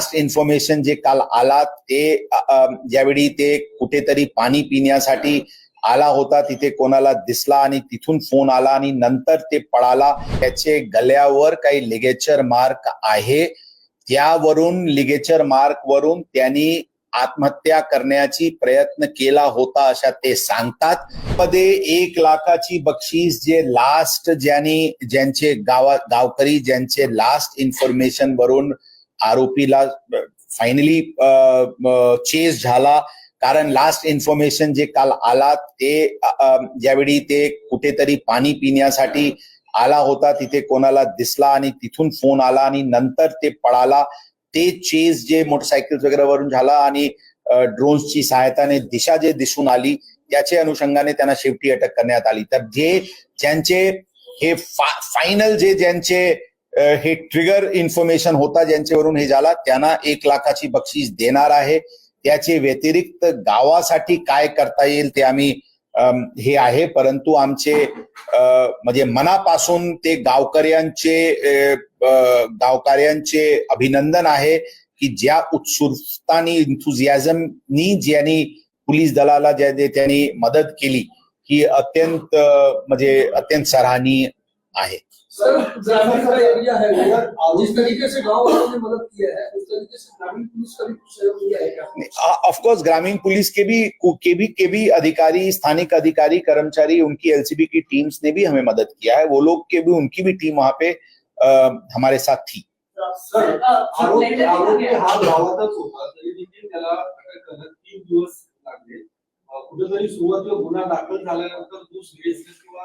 Last information जे काल आला ते ज्यावेळी ते कुठेतरी पाणी पिण्यासाठी आला होता तिथे कोणाला दिसला आणि तिथून फोन आला आणि नंतर ते पळाला. त्याचे गल्यावर काही लिगेचर मार्क आहे. त्यावरून लिगेचर मार्क वरून त्यांनी आत्महत्या करण्याची प्रयत्न केला होता अशा ते सांगतात. पदे एक लाखाची बक्षीस जे लास्ट ज्यांनी ज्यांचे गावा गावकरी ज्यांचे लास्ट इन्फॉर्मेशन वरून आरोपीला फायनली चेस झाला. कारण लास्ट इन्फॉर्मेशन जे काल आला ते ज्यावेळी ते कुठेतरी पाणी पिण्यासाठी आला होता तिथे कोणाला दिसला आणि तिथून फोन आला आणि नंतर ते पळाला. ते चेस जे मोटरसायकल वगैरे वरून झाला आणि ड्रोन्सची सहायताने दिशा जे दिसून आली त्याचे अनुषंगाने त्यांना शेवटी अटक करण्यात आली. तर जे ज्यांचे हे फायनल जे ज्यांचे हे ट्रिगर इन्फॉर्मेशन होता ज्यांच्यावरून हे झाला. त्यांना एक लाखाची बक्षीस देणार आहे. त्याचे व्यतिरिक्त गावासाठी काय करता येईल ते आम्ही हे आहे. परंतु आमचे म्हणजे मनापासून ते गावकऱ्यांचे गावकऱ्यांचे अभिनंदन आहे की ज्या उत्सुकतानी इन्थुझियाझमनी ज्यांनी पोलीस दलाला ज्या त्यांनी मदत केली ही अत्यंत म्हणजे अत्यंत सराहनीय आहे. सर ग्रामीण का एरिया है जिस तरीके से गाँव वालों ने मदद किया है उस तरीके से ग्रामीण पुलिस का भी कुछ सहयोग दिया है क्या? ऑफकोर्स ग्रामीण पुलिस के भी के भी के भी अधिकारी स्थानिक अधिकारी कर्मचारी उनकी एलसीबी की टीम्स ने भी हमें मदद किया है। वो लोग के भी उनकी भी टीम वहाँ पे अ, हमारे साथ थी। सर आरोपी आरोपी हा गावातच होता तरी देखील त्याला अटक करण्यात तीन दिवस लागले। कुठेतरी सुरुवातीला गुन्हा दाखल झाल्यानंतर जो सिरियसनेस किंवा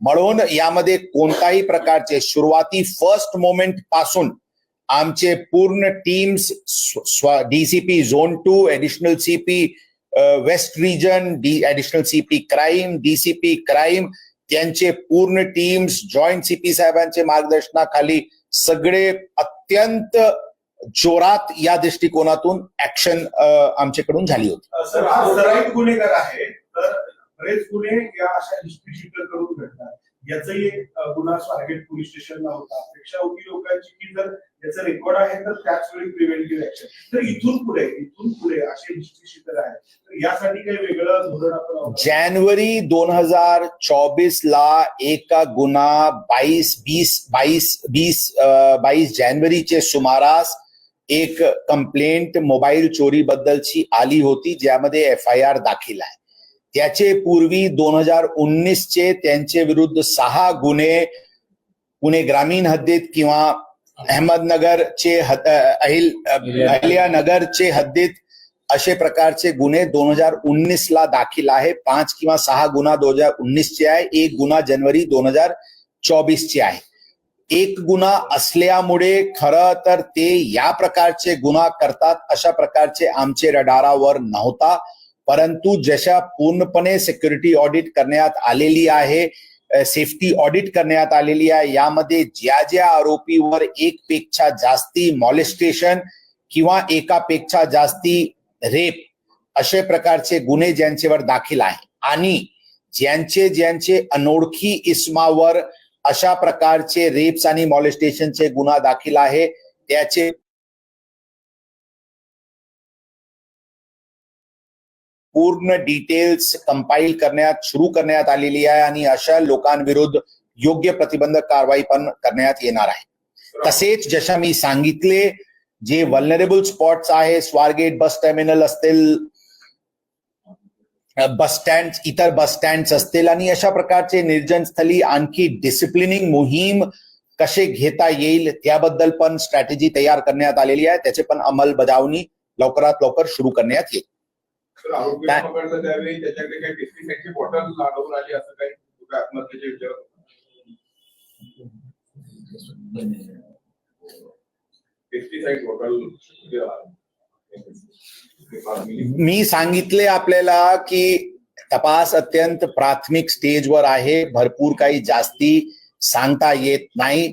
म्हणून यामध्ये कोणताही प्रकारचे सुरुवाती फर्स्ट मोमेंटपासून आमचे पूर्ण teams DCP zone two additional CP west region D additional CP crime DCP crime त्यांचे पूर्ण टीम्स जॉईंट सीपी साहेबांचे मार्गदर्शनाखाली सगळे अत्यंत जोरात या दृष्टिकोनातून ऍक्शन आमच्याकडून झाली होती. सर गुन्हेगार आहे. बरेच गुन्हे या अशा डिस्ट्रिक्ट करून घडतात. याचाही एक गुन्हा स्वारगेट पोलीस स्टेशनला होता. अपेक्षा होती लोकांची की जर याचं रेकॉर्ड आहे तर त्याच वेळी प्रिव्हेंटिव्ह ऍक्शन तर इथून पुढे इथून पुढे असे डिस्ट्रिक्ट आहेत. तर यासाठी काही वेगळं धोरण आपण जानेवारी दोन हजार चोवीस ला एका गुन्हा बाईस बीस बाईस बीस बाईस जानेवारीचे सुमारास एक कंप्लेंट मोबाईल चोरी बद्दलची आली होती ज्यामध्ये एफ आय आर दाखल आहे. त्याचे पूर्वी दोन हजार उन्नीसचे त्यांचे विरुद्ध सहा गुन्हे पुणे ग्रामीण हद्दीत किंवा अहमदनगरचे अहिल अहिल्यानगरचे हद्दीत असे प्रकारचे गुन्हे दोन हजार उन्नीस ला दाखल आहे. पाच किंवा सहा गुन्हा दोन हजार उन्नीस चे आहे. एक गुन्हा जनवरी दोन हजार चोवीसचे आहे. एक गुन्हा असल्यामुळे खरं तर ते या प्रकारचे गुन्हा करतात अशा प्रकारचे आमचे रडारावर नव्हता. परंतु जशा पूर्णपणे सिक्युरिटी ऑडिट करण्यात आलेली आहे सेफ्टी ऑडिट करण्यात आलेली आहे यामध्ये ज्या ज्या आरोपीवर एक पेक्षा जास्ती मॉलेस्टेशन किंवा एकापेक्षा जास्ती रेप असे प्रकारचे गुन्हे ज्यांच्यावर दाखल आहे आणि ज्यांचे ज्यांचे अनोळखी इस्मावर अशा प्रकारचे रेप्स आणि मॉलेस्टेशनचे गुन्हा दाखल आहे त्याचे पूर्ण डिटेल्स कंपाईल करण्यात सुरू करण्यात आलेली आहे आणि अशा लोकांविरुद्ध योग्य प्रतिबंधक कारवाई पण करण्यात येणार आहे. तसेच जशा मी सांगितले जे वल्नरेबल स्पॉट्स आहे स्वारगेट बस टर्मिनल असतील बस स्टँड इतर बस स्टँड असतील आणि अशा प्रकारचे निर्जन स्थळी आणखी डिसिप्लिनिंग मोहीम कसे घेता येईल त्याबद्दल पण स्ट्रॅटेजी तयार करण्यात आलेली आहे. त्याचे पण अंमलबजावणी लवकरात लवकर सुरू करण्यात येईल. काय? पकडलं त्यावेळी त्याच्याकडे काही बॉटल आढळून आली असं काही कुठे आत्महत्येच्या विचारात पेस्टिसाइड बॉटल मी सांगितले आपल्याला की तपास अत्यंत प्राथमिक स्टेजवर आहे. भरपूर काही जास्ती सांगता येत नाही.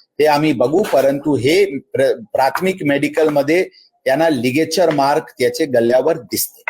ते आम्ही बघू परंतु हे प्र- प्राथमिक मेडिकलमध्ये त्यांना लिगेचर मार्क त्याचे गल्ल्यावर दिसते.